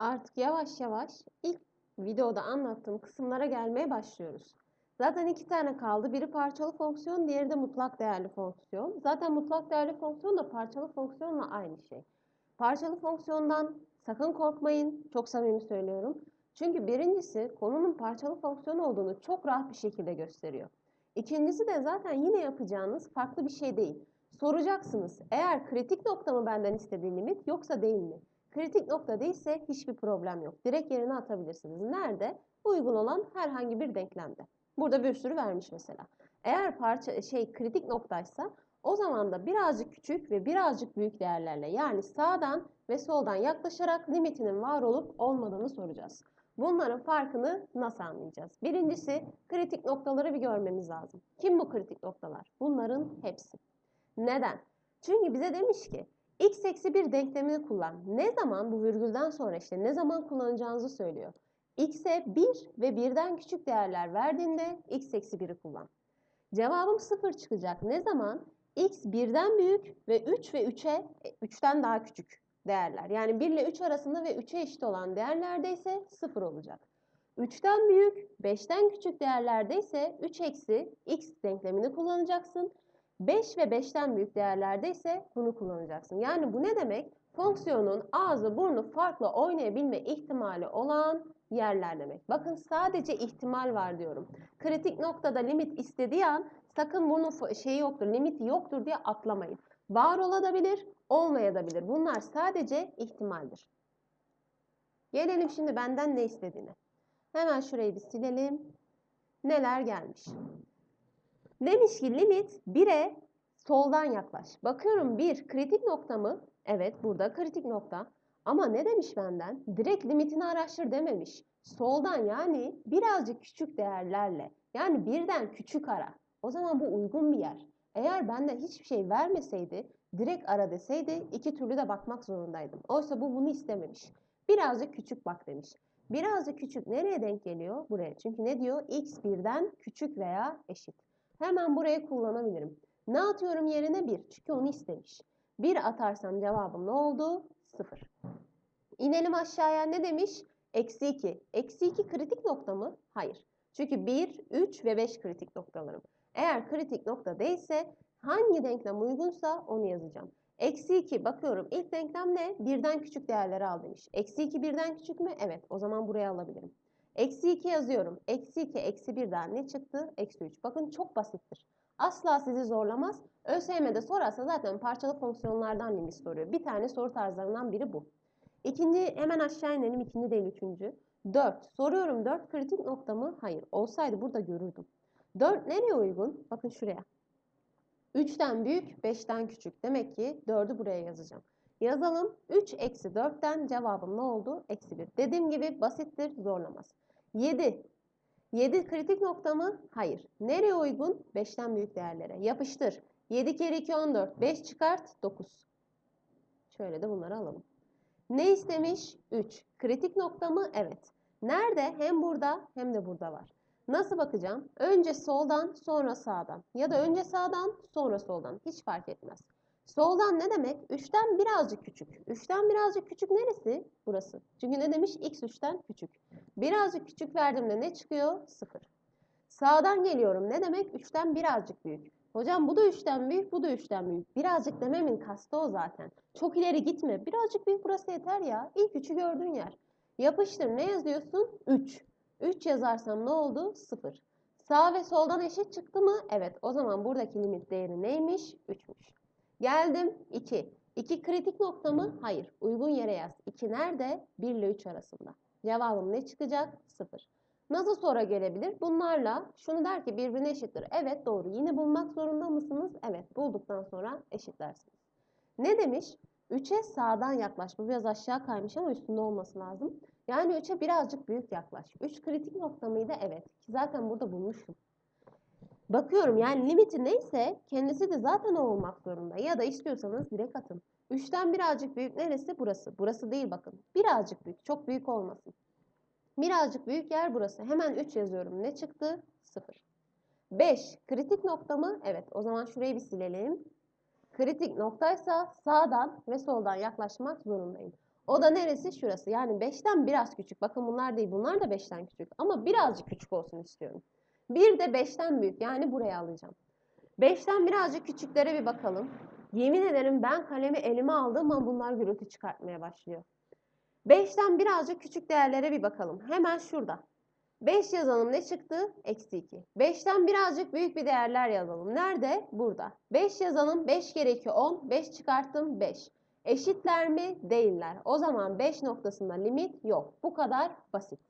Artık yavaş yavaş ilk videoda anlattığım kısımlara gelmeye başlıyoruz. Zaten iki tane kaldı. Biri parçalı fonksiyon, diğeri de mutlak değerli fonksiyon. Zaten mutlak değerli fonksiyon da parçalı fonksiyonla aynı şey. Parçalı fonksiyondan sakın korkmayın. Çok samimi söylüyorum. Çünkü birincisi konunun parçalı fonksiyon olduğunu çok rahat bir şekilde gösteriyor. İkincisi de zaten yine yapacağınız farklı bir şey değil. Soracaksınız. Eğer kritik nokta mı benden istediği limit yoksa değil mi? Kritik nokta değilse hiçbir problem yok. Direkt yerine atabilirsiniz. Nerede? Uygun olan herhangi bir denklemde. Burada bir sürü vermiş mesela. Eğer parça şey kritik noktaysa o zaman da birazcık küçük ve birazcık büyük değerlerle yani sağdan ve soldan yaklaşarak limitinin var olup olmadığını soracağız. Bunların farkını nasıl anlayacağız? Birincisi kritik noktaları bir görmemiz lazım. Kim bu kritik noktalar? Bunların hepsi. Neden? Çünkü bize demiş ki x eksi 1 denklemini kullan. Ne zaman bu virgülden sonra işte ne zaman kullanacağınızı söylüyor. x'e 1 ve 1'den küçük değerler verdiğinde x eksi 1'i kullan. Cevabım 0 çıkacak. Ne zaman? x 1'den büyük ve 3 ve 3'e 3'ten daha küçük değerler. Yani 1 ile 3 arasında ve 3'e eşit olan değerlerde ise 0 olacak. 3'ten büyük, 5'ten küçük değerlerde ise 3 eksi x denklemini kullanacaksın. 5 ve 5'ten büyük değerlerde ise bunu kullanacaksın. Yani bu ne demek? Fonksiyonun ağzı burnu farklı oynayabilme ihtimali olan yerler demek. Bakın sadece ihtimal var diyorum. Kritik noktada limit istediği an sakın bunun şeyi yoktur, limiti yoktur diye atlamayın. Var olabilir, olmayabilir. Bunlar sadece ihtimaldir. Gelelim şimdi benden ne istediğine. Hemen şurayı bir silelim. Neler gelmiş? Demiş ki limit 1'e soldan yaklaş. Bakıyorum 1 kritik nokta mı? Evet burada kritik nokta. Ama ne demiş benden? Direkt limitini araştır dememiş. Soldan yani birazcık küçük değerlerle. Yani birden küçük ara. O zaman bu uygun bir yer. Eğer benden hiçbir şey vermeseydi, direkt ara deseydi iki türlü de bakmak zorundaydım. Oysa bu bunu istememiş. Birazcık küçük bak demiş. Birazcık küçük nereye denk geliyor? Buraya. Çünkü ne diyor? x birden küçük veya eşit. Hemen buraya kullanabilirim. Ne atıyorum yerine 1? Çünkü onu istemiş. 1 atarsam cevabım ne oldu? 0. İnelim aşağıya ne demiş? Eksi 2. Eksi 2 kritik nokta mı? Hayır. Çünkü 1, 3 ve 5 kritik noktalarım. Eğer kritik nokta değilse hangi denklem uygunsa onu yazacağım. Eksi 2 bakıyorum ilk denklem ne? Birden küçük değerleri al demiş. Eksi 2 birden küçük mü? Evet o zaman buraya alabilirim. Eksi 2 yazıyorum. Eksi 2 eksi 1'den ne çıktı? Eksi 3. Bakın çok basittir. Asla sizi zorlamaz. ÖSYM'de sorarsa zaten parçalı fonksiyonlardan limit soruyor. Bir tane soru tarzlarından biri bu. İkinci hemen aşağı inelim. İkinci değil üçüncü. 4. Soruyorum 4 kritik nokta mı? Hayır. Olsaydı burada görürdüm. 4 nereye uygun? Bakın şuraya. 3'ten büyük, 5'ten küçük. Demek ki 4'ü buraya yazacağım. Yazalım. 3 eksi 4'ten cevabım ne oldu? Eksi 1. Dediğim gibi basittir, zorlamaz. 7. 7 kritik nokta mı? Hayır. Nereye uygun? 5'ten büyük değerlere. Yapıştır. 7 kere 2 14. 5 çıkart 9. Şöyle de bunları alalım. Ne istemiş? 3. Kritik nokta mı? Evet. Nerede? Hem burada hem de burada var. Nasıl bakacağım? Önce soldan sonra sağdan. Ya da önce sağdan sonra soldan. Hiç fark etmez. Soldan ne demek? 3'ten birazcık küçük. 3'ten birazcık küçük neresi? Burası. Çünkü ne demiş? X 3'ten küçük. Birazcık küçük verdiğimde ne çıkıyor? 0. Sağdan geliyorum. Ne demek? 3'ten birazcık büyük. Hocam bu da 3'ten büyük, bu da 3'ten büyük. Birazcık dememin kastı o zaten. Çok ileri gitme. Birazcık büyük burası yeter ya. İlk 3'ü gördüğün yer. Yapıştır. Ne yazıyorsun? 3. 3 yazarsam ne oldu? 0. Sağ ve soldan eşit çıktı mı? Evet. O zaman buradaki limit değeri neymiş? 3'müş. Geldim 2. 2 kritik nokta mı? Hayır. Uygun yere yaz. 2 nerede? 1 ile 3 arasında. Cevabım ne çıkacak? 0. Nasıl soru gelebilir? Bunlarla şunu der ki birbirine eşittir. Evet doğru. Yine bulmak zorunda mısınız? Evet. Bulduktan sonra eşitlersiniz. Ne demiş? 3'e sağdan yaklaş. Bu biraz aşağı kaymış ama üstünde olması lazım. Yani 3'e birazcık büyük yaklaş. 3 kritik nokta mıydı? Evet. Ki zaten burada bulmuşum. Bakıyorum yani limiti neyse kendisi de zaten o olmak zorunda. Ya da istiyorsanız direkt atın. 3'ten birazcık büyük neresi? Burası. Burası değil bakın. Birazcık büyük. Çok büyük olmasın. Birazcık büyük yer burası. Hemen 3 yazıyorum. Ne çıktı? 0. 5. Kritik nokta mı? Evet. O zaman şurayı bir silelim. Kritik noktaysa sağdan ve soldan yaklaşmak zorundayım. O da neresi? Şurası. Yani 5'ten biraz küçük. Bakın bunlar değil. Bunlar da 5'ten küçük. Ama birazcık küçük olsun istiyorum. 1 de 5'ten büyük. Yani buraya alacağım. 5'ten birazcık küçüklere bir bakalım. Yemin ederim ben kalemi elime aldığım an bunlar gürültü çıkartmaya başlıyor. 5'ten birazcık küçük değerlere bir bakalım. Hemen şurada. 5 yazalım ne çıktı? Eksi 2. 5'ten birazcık büyük bir değerler yazalım. Nerede? Burada. 5 yazalım. 5 kere 2 10. 5 çıkarttım 5. Eşitler mi? Değiller. O zaman 5 noktasında limit yok. Bu kadar basit.